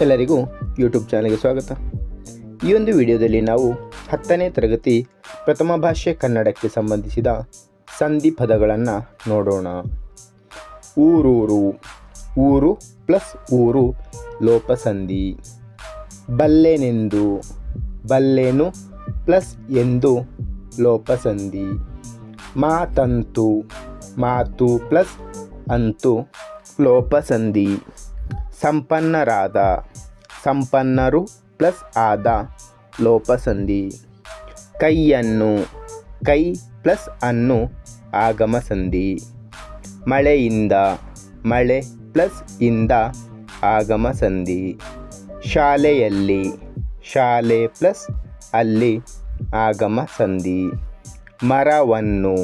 ಎಲ್ಲರಿಗೂ ಯೂಟ್ಯೂಬ್ ಚಾನಲ್ಗೆ ಸ್ವಾಗತ. ಈ ಒಂದು ವಿಡಿಯೋದಲ್ಲಿ ನಾವು ಹತ್ತನೇ ತರಗತಿ ಪ್ರಥಮ ಭಾಷೆ ಕನ್ನಡಕ್ಕೆ ಸಂಬಂಧಿಸಿದ ಸಂಧಿ ಪದಗಳನ್ನು ನೋಡೋಣ. ಊರೂರು, ಊರು ಪ್ಲಸ್ ಊರು ಲೋಪಸಂಧಿ. ಬಲ್ಲೆನೆಂದು, ಬಲ್ಲೆನು ಪ್ಲಸ್ ಎಂದು ಲೋಪಸಂಧಿ. ಮಾತಂತು, ಮಾತು ಪ್ಲಸ್ ಅಂತು ಲೋಪಸಂಧಿ. ಸಂಪನ್ನರಾದ. ಸಂಪನ್ನರು ಪ್ಲಸ್ ಆದ. ಲೋಪಸಂಧಿ. ಕೈಯನ್ನು, ಕೈ ಪ್ಲಸ್ ಅನ್ನು ಆಗಮ ಸಂಧಿ ಮಳೆಯಿಂದ, ಮಳೆ ಪ್ಲಸ್ ಇಂದ ಆಗಮ ಸಂಧಿ ಶಾಲೆಯಲ್ಲಿ, ಶಾಲೆ ಪ್ಲಸ್ ಅಲ್ಲಿ ಆಗಮ ಸಂಧಿ ಮರವನ್ನು,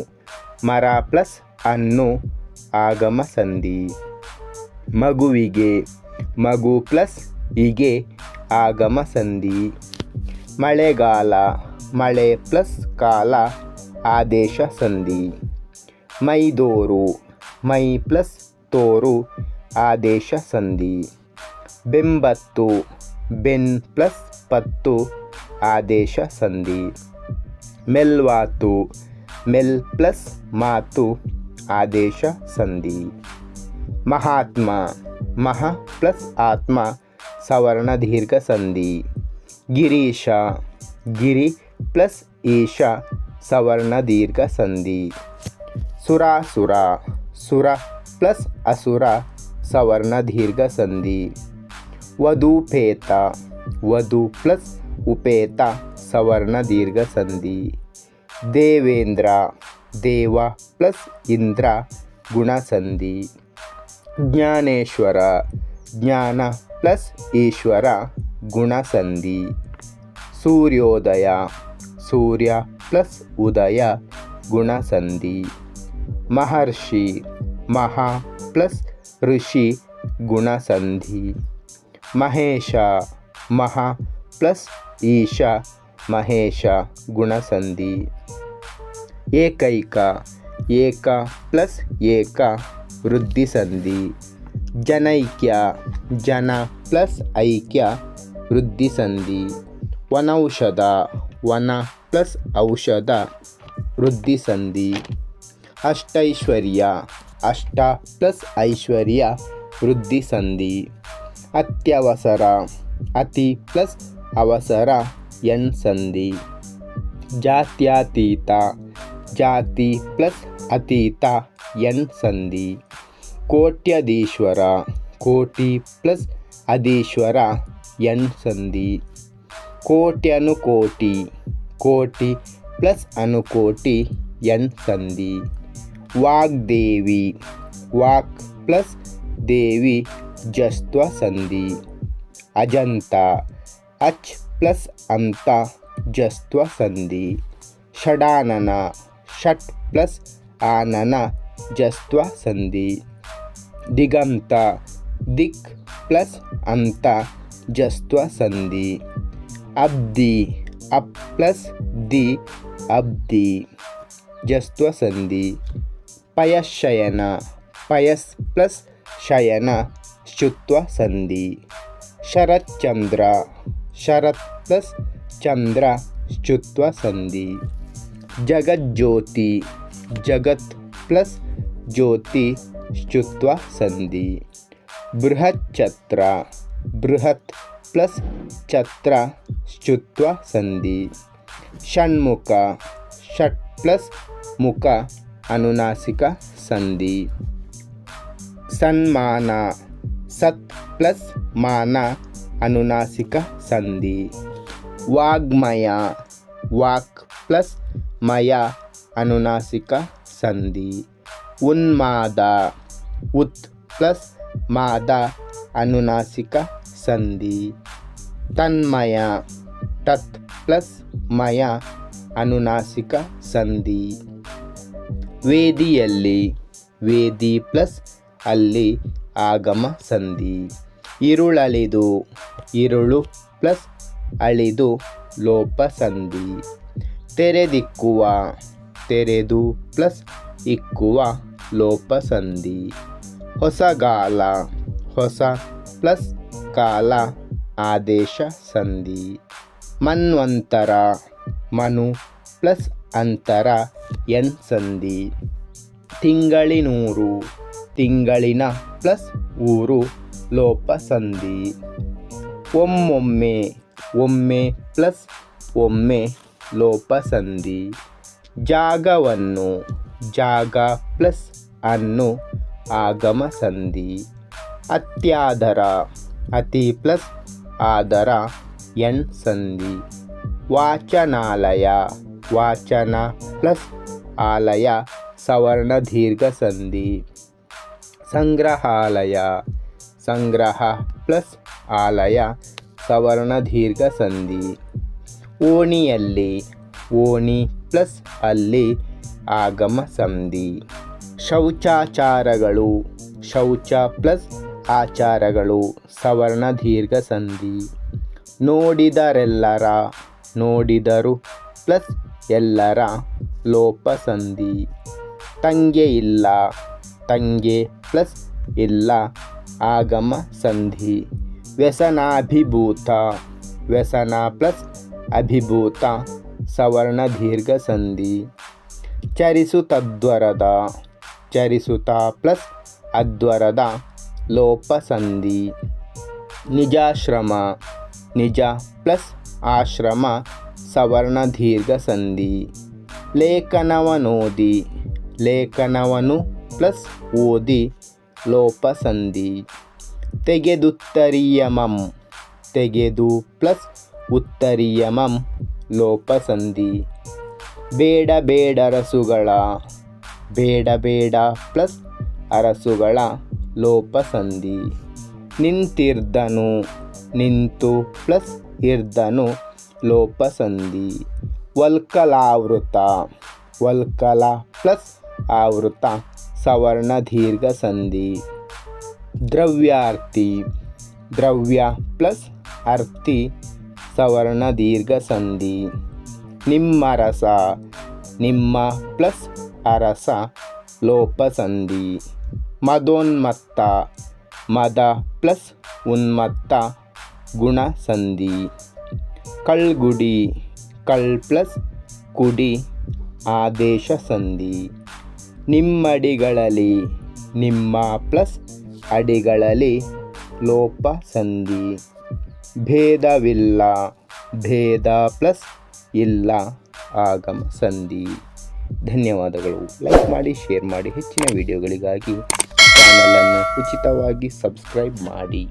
ಮರ ಪ್ಲಸ್ ಅನ್ನು ಆಗಮ ಸಂಧಿ ಮಗುವಿಗೆ ಮಗು ಪ್ಲಸ್ ಹೀಗೆ ಆಗಮ ಸಂಧಿ. ಮಳೆಗಾಲ, ಮಳೆ ಪ್ಲಸ್ ಕಾಲ, ಆದೇಶ ಸಂಧಿ. ಮೈದೋರು ಮೈ ಪ್ಲಸ್ ತೋರು, ಆದೇಶ ಸಂಧಿ. ಬೆಂಬತ್ತು, ಬೆನ್ ಪ್ಲಸ್ ಪತ್ತು, ಆದೇಶ ಸಂಧಿ. ಮೆಲ್ವಾತು, ಮೆಲ್ ಪ್ಲಸ್ ಮಾತು, ಆದೇಶ ಸಂಧಿ. ಮಹಾತ್ಮ. ಮಹ ಪ್ಲಸ್ ಆತ್ಮ. ಸವರ್ಣ ದೀರ್ಘ ಸಂಧಿ. ಗಿರೀಶ. ಗಿರಿ ಪ್ಲಸ್ ಈಶ. ಸವರ್ಣ ದೀರ್ಘ ಸಂಧಿ. ಸುರಾಸುರ. ಸುರ ಪ್ಲಸ್ ಅಸುರ. ಸವರ್ಣ ದೀರ್ಘ ಸಂಧಿ. ವಧೂಪೇತ. ವಧು ಪ್ಲಸ್ ಉಪೇತ. ಸವರ್ಣ ದೀರ್ಘ ಸಂಧಿ. ದೇವೇಂದ್ರ. ದೇವ ಪ್ಲಸ್ ಇಂದ್ರ. ಗುಣ ಸಂಧಿ ಜ್ಞಾನೇಶ್ವರ ಜ್ಞಾನ ಪ್ಲಸ್ ಈಶ್ವರ ಗುಣ ಸಂಧಿ ಸೂರ್ಯೋದಯ ಸೂರ್ಯ ಪ್ಲಸ್ ಉದಯ ಗುಣ ಸಂಧಿ ಮಹರ್ಷಿ ಮಹಾ ಪ್ಲಸ್ ಋಷಿ ಗುಣ ಸಂಧಿ ಮಹೇಶ ಮಹಾ ಪ್ಲಸ್ ಈಶ ಮಹೇಶ ಗುಣ ವೃದ್ಧಿ ಸಂಧಿ ಜನೈಕ್ಯ ಜನ ಪ್ಲಸ್ ಐಕ್ಯ, ವೃದ್ಧಿ ಸಂಧಿ ವನೌಷಧ ವನ ಪ್ಲಸ್ ಔಷಧ, ವೃದ್ಧಿ ಸಂಧಿ ಅಷ್ಟೈಶ್ವರ್ಯ ಅಷ್ಟ ಪ್ಲಸ್ ಐಶ್ವರ್ಯ, ವೃದ್ಧಿ ಸಂಧಿ, ಅತ್ಯವಸರ, ಅತಿ ಪ್ಲಸ್ ಅವಸರ, ಎನ್ ಸಂಧಿ, ಜಾತ್ಯತೀತ, ಜಾತಿ ಪ್ಲಸ್ ಅತೀತ ಎನ್ ಸಂಧಿ. ಕೋಟ್ಯಧೀಶ್ವರ, ಕೋಟಿ ಪ್ಲಸ್ ಅಧೀಶ್ವರ, ಎನ್ ಸಂಧಿ. ಕೋಟ್ಯನುಕೋಟಿ ಕೋಟಿ ಪ್ಲಸ್ ಅನುಕೋಟಿ, ಎನ್ ಸಂಧಿ. ವಾಗ್ದೇವಿ, ವಾಕ್ ಪ್ಲಸ್ ದೇವಿ, ಜಸ್ತ್ವ ಸಂಧಿ. ಅಜಂತ, ಅಚ್ ಪ್ಲಸ್ ಅಂತ, ಜಸ್ತ್ವ ಸಂಧಿ. ಷಡಾನನ, ಷಟ್ ಪ್ಲಸ್ ಆನನ ಜಸ್ತ್ವ ಸಂಧಿ ದಿಗಂತ ದಿಕ್ ಪ್ಲಸ್ ಅಂತ ಜಸ್ತ್ವ ಸಂಧಿ ಅಬ್ದಿ ಅಪ್ ಪ್ಲಸ್ ದಿ ಅಬ್ದಿ ಜಸ್ತ್ವ ಸಂಧಿ ಪಯಶಯನ ಪಯಸ್ ಪ್ಲಸ್ ಶಯನ ಶುತ್ವ ಸಂಧಿ ಶರತ್ಚಂದ್ರ ಶರತ್ ಪ್ಲಸ್ ಪ್ಲಸ್ ಜ್ಯೋತಿ ಶುತ್ವ ಸಂಧಿ ಬೃಹತ್ ಛತ್ರ ಬೃಹತ್ ಪ್ಲಸ್ ಛತ್ರ ಶುತ್ವ ಸಂಧಿ ಷಣ್ಮುಖ ಷಟ್ ಪ್ಲಸ್ ಮುಖ ಅನುನಾಸಿಕ ಸಂಧಿ ಸನ್ಮಾನ ಸತ್ ಪ್ಲಸ್ ಮಾನ ಅನುನಾಸಿಕ ಸಂಧಿ ವಾಗ್ಮಯ ವಾಕ್ ಪ್ಲಸ್ ಮಯ ಅನುನಾಸಿಕ ಸಂಧಿ. ಉನ್ಮಾದ ಉತ್ ಪ್ಲಸ್ ಮಾದ ಅನುನಾಸಿಕ ಸಂಧಿ. ತನ್ಮಯ, ತತ್ ಪ್ಲಸ್ ಮಯ ಅನುನಾಸಿಕ ಸಂಧಿ. ವೇದಿಯಲ್ಲಿ, ವೇದಿ ಪ್ಲಸ್ ಅಲ್ಲಿ ಆಗಮ ಸಂಧಿ. ಇರುಳಳಿದು ಇರುಳು ಪ್ಲಸ್ ಅಳಿದು ಲೋಪ ಸಂಧಿ. ತೆರೆದಿಕ್ಕುವ ತೆರೆದು ಪ್ಲಸ್ ಇಕ್ಕುವ ಲೋಪಸಂಧಿ. ಹೊಸಗಾಲ ಹೊಸ ಪ್ಲಸ್ ಕಾಲ ಆದೇಶ ಸಂಧಿ ಮನ್ವಂತರ, ಮನು ಪ್ಲಸ್ ಅಂತರ ಎನ್ ಸಂಧಿ ತಿಂಗಳಿನೂರು, ತಿಂಗಳಿನ ಪ್ಲಸ್ ಊರು ಲೋಪಸಂಧಿ. ಒಮ್ಮೊಮ್ಮೆ, ಒಮ್ಮೆ ಪ್ಲಸ್ ಒಮ್ಮೆ ಲೋಪ ಸಂಧಿ ಜಾಗವನ್ನು ಜಾಗ ಪ್ಲಸ್ ಅನ್ನು ಆಗಮ ಸಂಧಿ. ಅತ್ಯಾದರ, ಅತಿ ಪ್ಲಸ್ ಆದರ ಎಣ್ ಸಂಧಿ. ವಾಚನಾಲಯ, ವಾಚನ ಪ್ಲಸ್ ಆಲಯ, ಸವರ್ಣ ದೀರ್ಘ ಸಂಧಿ. ಸಂಗ್ರಹಾಲಯ, ಸಂಗ್ರಹ ಪ್ಲಸ್ ಆಲಯ, ಸವರ್ಣ ದೀರ್ಘ ಸಂಧಿ. ಓಣಿಯಲ್ಲಿ, ಓಣಿ ಪ್ಲಸ್ ಅಲ್ಲಿ ಆಗಮ ಸಂಧಿ. ಶೌಚಾಚಾರಗಳು. ಶೌಚ ಪ್ಲಸ್ ಆಚಾರಗಳು. ಸವರ್ಣ ದೀರ್ಘ ಸಂಧಿ. ನೋಡಿದರೆಲ್ಲರ. ನೋಡಿದರು ಪ್ಲಸ್ ಎಲ್ಲರ ಲೋಪ ಸಂಧಿ. ತಂಗೆ ಇಲ್ಲ. ತಂಗೆ ಪ್ಲಸ್ ಇಲ್ಲ ಆಗಮ ಸಂಧಿ. ವ್ಯಸನಾಭಿಭೂತ. ವ್ಯಸನ ಪ್ಲಸ್ ಅಭಿಭೂತ. ಸವರ್ಣ ದೀರ್ಘ ಸಂಧಿ ಚರಿಸುತ್ತದ್ವರದ ಚರಿಸುತ ಪ್ಲಸ್ ಅದ್ವರದ ಲೋಪ ಸಂಧಿ ನಿಜಾಶ್ರಮ, ನಿಜ ಪ್ಲಸ್ ಆಶ್ರಮ ಸವರ್ಣ ದೀರ್ಘ ಸಂಧಿ ಲೇಖನವನೋದಿ, ಲೇಖನವನು ಪ್ಲಸ್ ಓದಿ ಲೋಪ ಸಂಧಿ ತೆಗೆದುತ್ತರಿಯಮಂ, ತೆಗೆದು ಪ್ಲಸ್ ಉತ್ತರಿಯಮಂ ಲೋಪ ಸಂಧಿ ಬೇಡ ಬೇಡ ರಸುಗಳ. ಬೇಡ ಬೇಡ ಪ್ಲಸ್ ಅರಸುಗಳ ಲೋಪ ಸಂಧಿ ನಿಂತಿರ್ದನು, ನಿಂತು ಪ್ಲಸ್ ಇರ್ದನು ಲೋಪಸಂಧಿ. ವಲ್ಕಲಾವೃತ, ವಲ್ಕಲ ಪ್ಲಸ್ ಆವೃತ ಸವರ್ಣ ದೀರ್ಘ ಸಂಧಿ ದ್ರವ್ಯಾರ್ಥಿ ದ್ರವ್ಯ ಪ್ಲಸ್ ಅರ್ಥಿ ಸವರ್ಣ ದೀರ್ಘ ಸಂಧಿ. ನಿಮ್ಮರಸ ನಿಮ್ಮ ಪ್ಲಸ್ ಅರಸ ಲೋಪ ಸಂಧಿ. ಮದೋನ್ಮತ್ತ, ಮದ ಪ್ಲಸ್ ಉನ್ಮತ್ತ ಗುಣ ಸಂಧಿ. ಕಳ್ಗುಡಿ, ಕಳ್ ಪ್ಲಸ್ ಕುಡಿ ಆದೇಶ ಸಂಧಿ. ನಿಮ್ಮಡಿಗಳಲ್ಲಿ, ನಿಮ್ಮ ಪ್ಲಸ್ ಅಡಿಗಳಲ್ಲಿ ಲೋಪ ಸಂಧಿ. ಭೇದವಿಲ್ಲ. ಭೇದ ಪ್ಲಸ್ ಇಲ್ಲ. ಆಗಮ ಸಂಧಿ. ಧನ್ಯವಾದಗಳು. ಲೈಕ್ ಮಾಡಿ, ಶೇರ್ ಮಾಡಿ. ಹೆಚ್ಚಿನ ವಿಡಿಯೋಗಳಿಗಾಗಿ ಚಾನಲನ್ನು ಉಚಿತವಾಗಿ ಸಬ್ಸ್ಕ್ರೈಬ್ ಮಾಡಿ.